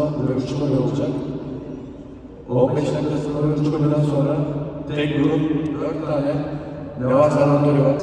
kısa dövüşçüler olacak. 15 dakika sonra dövüşçülerden sonra tek grup 4 tane Neva Sarandori var.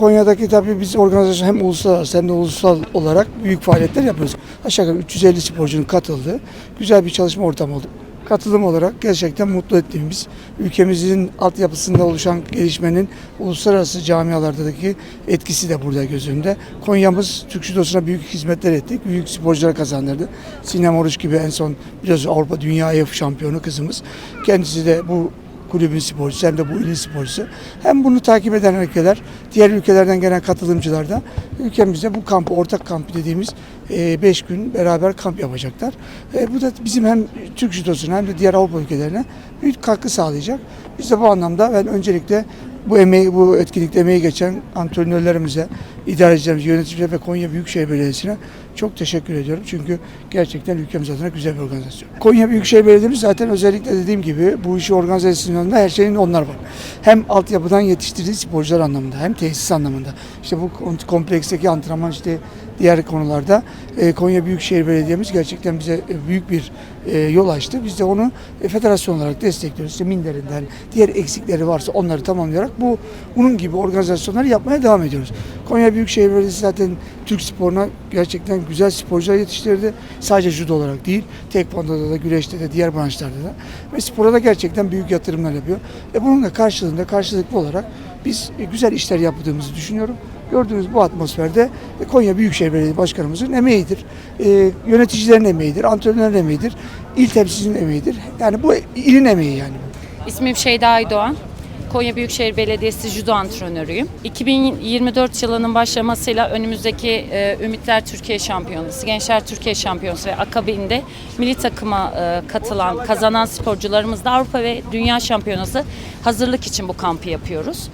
Konya'daki tabii biz organizasyon hem uluslararası hem de ulusal olarak büyük faaliyetler yapıyoruz. Aşağı yukarı 350 sporcunun katıldığı güzel bir çalışma ortamı oldu. Katılım olarak gerçekten mutlu ettiğimiz, ülkemizin altyapısında oluşan gelişmenin uluslararası camialardaki etkisi de burada göz önünde. Konya'mız Türk Judosu'na büyük hizmetler ettik, büyük sporcular kazandırdı. Sinem Oruç gibi en son biraz Avrupa Dünya AF şampiyonu kızımız. Kendisi de bu kulübün sporcusu hem de bu ilin sporcusu. Hem bunu takip eden ülkeler, diğer ülkelerden gelen katılımcılar da ülkemizde bu kampı, ortak kamp dediğimiz 5 gün beraber kamp yapacaklar. E, bu da bizim hem Türk judosuna hem de diğer Avrupa ülkelerine büyük katkı sağlayacak. Biz de bu anlamda ben öncelikle bu emeği, bu etkinlikte emeği geçen antrenörlerimize, idarecilerimize, yöneticilerimize ve Konya Büyükşehir Belediyesi'ne çok teşekkür ediyorum. Çünkü gerçekten ülkemiz adına güzel bir organizasyon. Konya Büyükşehir Belediye'miz zaten özellikle dediğim gibi bu işi organize etsinlerinde her şeyin onlar var. Hem altyapıdan yetiştirdiği sporcular anlamında hem tesis anlamında. İşte bu kom- kompleksteki antrenman işte diğer konularda e, Konya Büyükşehir Belediye'miz gerçekten bize e, büyük bir e, yol açtı. Biz de onu federasyon olarak destekliyoruz. İşte minderinden, diğer eksikleri varsa onları tamamlayarak bu bunun gibi organizasyonları yapmaya devam ediyoruz. Konya Büyükşehir Belediyesi zaten Türk sporuna gerçekten güzel sporcular yetiştirdi. Sadece judo olarak değil, tekvandoda da, güreşte de, diğer branşlarda da. Ve spora da gerçekten büyük yatırımlar yapıyor. E bunun da karşılığında, karşılıklı olarak biz e, güzel işler yaptığımızı düşünüyorum. Gördüğünüz bu atmosferde e, Konya Büyükşehir Belediye Başkanımızın emeğidir. E, yöneticilerin emeğidir, antrenörlerin emeğidir, il temsilcinin emeğidir. Yani bu ilin emeği yani. İsmim Şeyda Aydoğan. Konya Büyükşehir Belediyesi judo antrenörüyüm. 2024 yılının başlamasıyla önümüzdeki e, Ümitler Türkiye Şampiyonası, Gençler Türkiye Şampiyonası ve akabinde milli takıma e, katılan, kazanan sporcularımız da Avrupa ve Dünya Şampiyonası hazırlık için bu kampı yapıyoruz.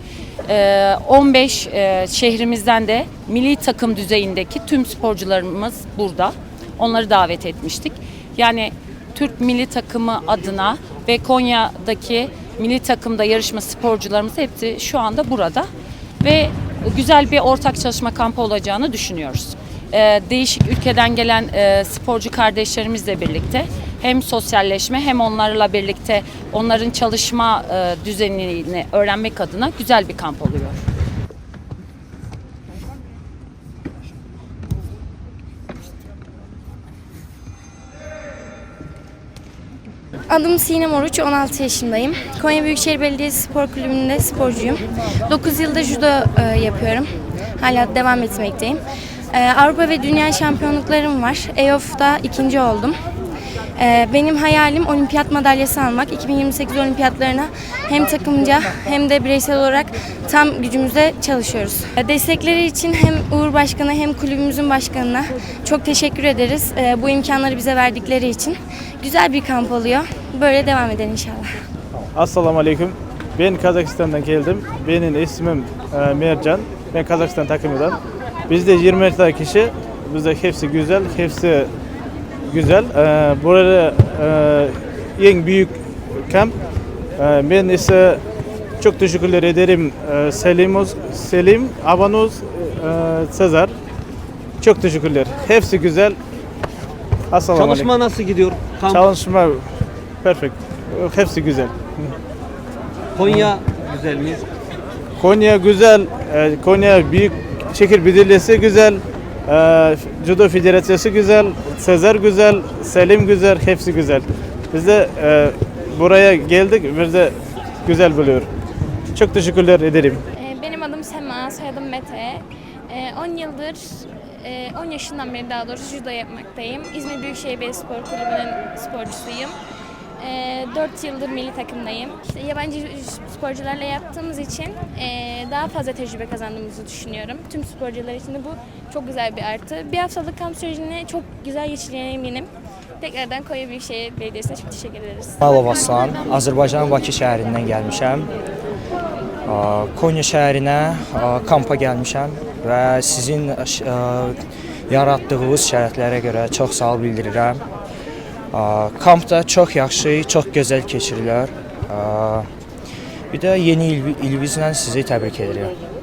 E, 15 e, şehrimizden de milli takım düzeyindeki tüm sporcularımız burada. Onları davet etmiştik. Yani Türk milli takımı adına ve Konya'daki milli takımda yarışma sporcularımız hepsi şu anda burada ve güzel bir ortak çalışma kampı olacağını düşünüyoruz. Ee, değişik ülkeden gelen e, sporcu kardeşlerimizle birlikte hem sosyalleşme hem onlarla birlikte onların çalışma e, düzenini öğrenmek adına güzel bir kamp oluyor. Adım Sinem Oruç, 16 yaşındayım. Konya Büyükşehir Belediyesi Spor Kulübü'nde sporcuyum. 9 yılda judo e, yapıyorum. Hala devam etmekteyim. E, Avrupa ve Dünya şampiyonluklarım var. EOF'da ikinci oldum. E, benim hayalim olimpiyat madalyası almak. 2028 olimpiyatlarına hem takımca hem de bireysel olarak tam gücümüzle çalışıyoruz. E, destekleri için hem Uğur Başkan'a hem kulübümüzün başkanına çok teşekkür ederiz. E, bu imkanları bize verdikleri için. Güzel bir kamp oluyor. Böyle devam eder inşallah. Assalamu alaikum. Ben Kazakistan'dan geldim. Benim ismim e, Mercan. Ben Kazakistan takımından. Bizde 20 tane kişi. Bizde hepsi güzel, hepsi güzel. E, burada e, en büyük kamp. E, ben ise çok teşekkürler ederim e, Selim, Selim, Abanuz, e, Sezar. Çok teşekkürler. Hepsi güzel. Assalamu Çalışma aleyküm. nasıl gidiyor? Kamp, Çalışma perfect. Hepsi güzel. Konya güzel mi? Konya güzel. e, Konya Büyük Şehir Belediyesi güzel. E, Judo Federasyonu güzel. Sezer güzel. Selim güzel. Hepsi güzel. Biz de e, buraya geldik. Biz de güzel buluyor. Çok teşekkürler ederim. Ee, Benim adım Sema, soyadım Mete. Ee, 10 yıldır, e, 10 yaşından beri daha doğrusu judo yapmaktayım. İzmir Büyükşehir Belediyespor Kulübü'nün sporcusuyum. 4 yıldır milli takımdayım. İşte yabancı sporcularla yaptığımız için e, daha fazla tecrübe kazandığımızı düşünüyorum. Tüm sporcular için de bu çok güzel bir artı. Bir haftalık kamp sürecini çok güzel geçireceğine eminim. Tekrardan Konya Büyükşehir Belediyesi'ne çok teşekkür ederiz. Malov Aslan, Azərbaycanın Bakı şəhərindən gəlmişəm. Konya şəhərinə kampa gəlmişəm və sizin yaratdığınız şəraitlərə görə çox sağ ol bildirirəm. A, Kampda çox yaxşı, çox gözəl keçirilər. Bir də yeni il, ilinizlə sizi təbrik edirəm.